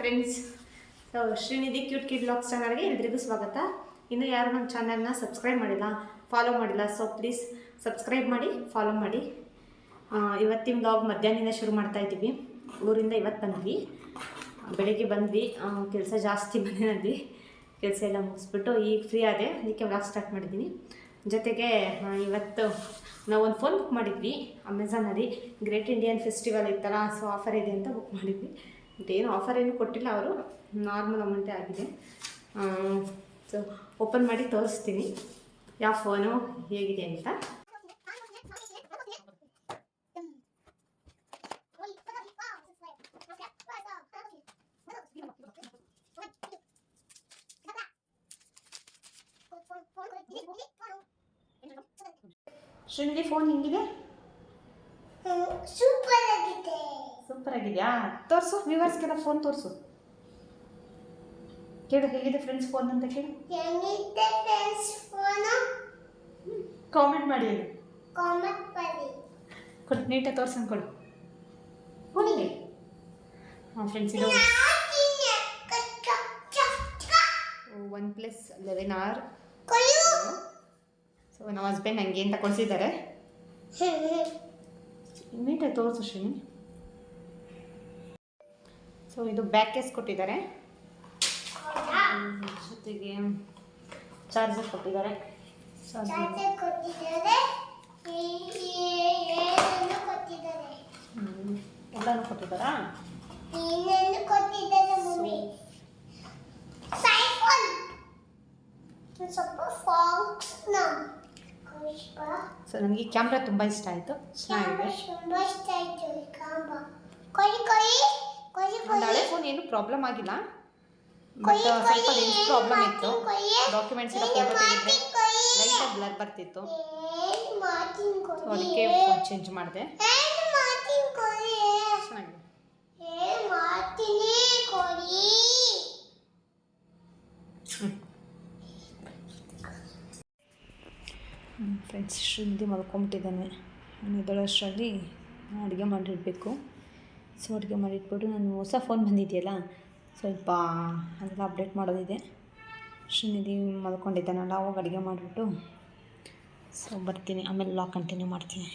Friends so Srinidhi cute kid blogs ಚಾನಲ್ಗೆ ಎಲ್ರಿಗೂ ಸ್ವಾಗತ. ಇನ್ನು ಯಾರು ನಮ್ಮ ಚಾನಲ್ನ ಸಬ್ಸ್ಕ್ರೈಬ್ ಮಾಡಿಲ್ಲ ಫಾಲೋ ಮಾಡಿಲ್ಲ ಸೊ ಪ್ಲೀಸ್ ಸಬ್ಸ್ಕ್ರೈಬ್ ಮಾಡಿ ಫಾಲೋ ಮಾಡಿ. ಇವತ್ತಿನ ಬ್ಲಾಗ್ ಮಧ್ಯಾಹ್ನದಿಂದ ಶುರು ಮಾಡ್ತಾ ಇದ್ದೀವಿ. ಊರಿಂದ ಇವತ್ತು ಬಂದ್ವಿ. ಬೆಳಿಗ್ಗೆ ಬಂದ್ವಿ. ಕೆಲಸ ಜಾಸ್ತಿ ಮನೆಯಲ್ಲಿ. ಕೆಲಸ ಎಲ್ಲ ಮುಗಿಸ್ಬಿಟ್ಟು ಈಗ ಫ್ರೀ ಆದೆ. ಅದಕ್ಕೆ ಬ್ಲಾಗ್ ಸ್ಟಾರ್ಟ್ ಮಾಡಿದ್ದೀನಿ. ಜೊತೆಗೆ ಇವತ್ತು ಇವತ್ತು ನಾವೊಂದು ಫೋನ್ ಬುಕ್ ಮಾಡಿದ್ವಿ. ಅಮೆಝಾನಲ್ಲಿ ಗ್ರೇಟ್ ಇಂಡಿಯನ್ ಫೆಸ್ಟಿವಲ್ ಇತ್ತಲ್ಲ ಸೊ ಆಫರ್ ಇದೆ ಅಂತ ಬುಕ್ ಮಾಡಿದ್ವಿ. ಏನು ಆಫರ್ ಏನು ಕೊಟ್ಟಿಲ್ಲ ಅವರು. ನಾರ್ಮಲ್ ಅಮೌಂಟೇ ಆಗಿದೆ. ಸೊ ಓಪನ್ ಮಾಡಿ ತೋರಿಸ್ತೀನಿ. ಯಾವ ಫೋನು ಹೇಗಿದೆ ಅಂತ. ಶೃಂಗಿ ಫೋನ್ ಹಿಂಗಿದೆ? ಸೂಪರ್ ಆಗಿದೆ. ಸೂಪರ್ ಆಗಿದೆಯಾ? ತೋರಿಸು ವ್ಯೂವರ್ಸ್ಗೆಲ್ಲ ಫೋನ್ ತೋರಿಸು. ಕೇಳು ಹೇಗಿದೆ ಫ್ರೆಂಡ್ಸ್ ಫೋನ್ ಅಂತ ಕೇಳು. ಹೆಂಗಿದೆ ಫ್ರೆಂಡ್ಸ್ ಫೋನ್ ಕಾಮೆಂಟ್ ಮಾಡಿ ಕಾಮೆಂಟ್ ಮಾಡಿ. ಕೊಡು ನೀಟಾಗಿ ತೋರ್ಸಂಗೆ ಕೊಡು. ಹೋಗಿ. ಹಾಂ ಫ್ರೆಂಡ್ಸ್ ಇದು one plus eleven R so ನಮ್ಮ ಹಸ್ಬೆಂಡ್ ಹಂಗೆ ಅಂತ ಕೊಡಿಸಿದ್ದಾರೆ? ನೀಟಾಗಿ ತೋರಿಸು ಶ್ರೀನಿ ಸೊ ಇದು ಬ್ಯಾಕ್ ಕೇಸ್ ಕೊಟ್ಟಿದ್ದಾರೆ. ಜೊತೆಗೆ ಚಾರ್ಜರ್ ಕೊಟ್ಟಿದ್ದಾರೆ. ಎಲ್ಲನೂ ಕೊಟ್ಟಿದ್ದಾರಾ? ಸ್ವಲ್ಪ ಫಾಕ್ಸ್ ನಾವು ಸೊ ನನಗೆ ಕ್ಯಾಮ್ರಾ ತುಂಬ ಇಷ್ಟ ಆಯಿತು. ಚೆನ್ನಾಗಿದೆ. ಹಳೆ ಫೋನ್ ಏನು ಪ್ರಾಬ್ಲಮ್ ಆಗಿಲ್ಲ. ಬಟ್ ಸ್ವಲ್ಪ ಲೆನ್ಸ್ ಪ್ರಾಬ್ಲಮ್ ಇತ್ತು. ಡಾಕ್ಯುಮೆಂಟ್ಸ್ ಎಲ್ಲ ಫೋಟೋ ತೆಗೆದ್ರೆ ಲೈಟಾಗಿ ಬ್ಲರ್ ಬರ್ತಿತ್ತು. ಸೊ ಅದಕ್ಕೆ ಫೋನ್ ಚೇಂಜ್ ಮಾಡಿದೆ. ಚೆನ್ನಾಗಿದೆ. ಏನ್ ಮಾಡ್ತೀನಿ ಕೊಡಿ ಫ್ರೆಂಡ್ಸ್ ಶ್ರೀನಿಧಿ ಮಲ್ಕೊಂಬಿಟ್ಟಿದ್ದಾನೆ ನಾನು ಎದ್ದೇಳೋಷ್ಟರಲ್ಲಿ ಅಡುಗೆ ಮಾಡಿಡಬೇಕು. ಸೊ ಅಡುಗೆ ಮಾಡಿಟ್ಬಿಟ್ಟು ನಾನು ಹೊಸ ಫೋನ್ ಬಂದಿದೆಯಲ್ಲ, ಸ್ವಲ್ಪ ಅದೆಲ್ಲ ಅಪ್ಡೇಟ್ ಮಾಡೋದಿದೆ. ಶ್ರೀನಿಧಿ ಮಲ್ಕೊಂಡಿದ್ದಾನಲ್ಲ, ಅವಾಗ ಅಡುಗೆ ಮಾಡಿಬಿಟ್ಟು ಸೊ ಬರ್ತೀನಿ. ಆಮೇಲೆ ಲಾಕ್ ಕಂಟಿನ್ಯೂ ಮಾಡ್ತೀನಿ.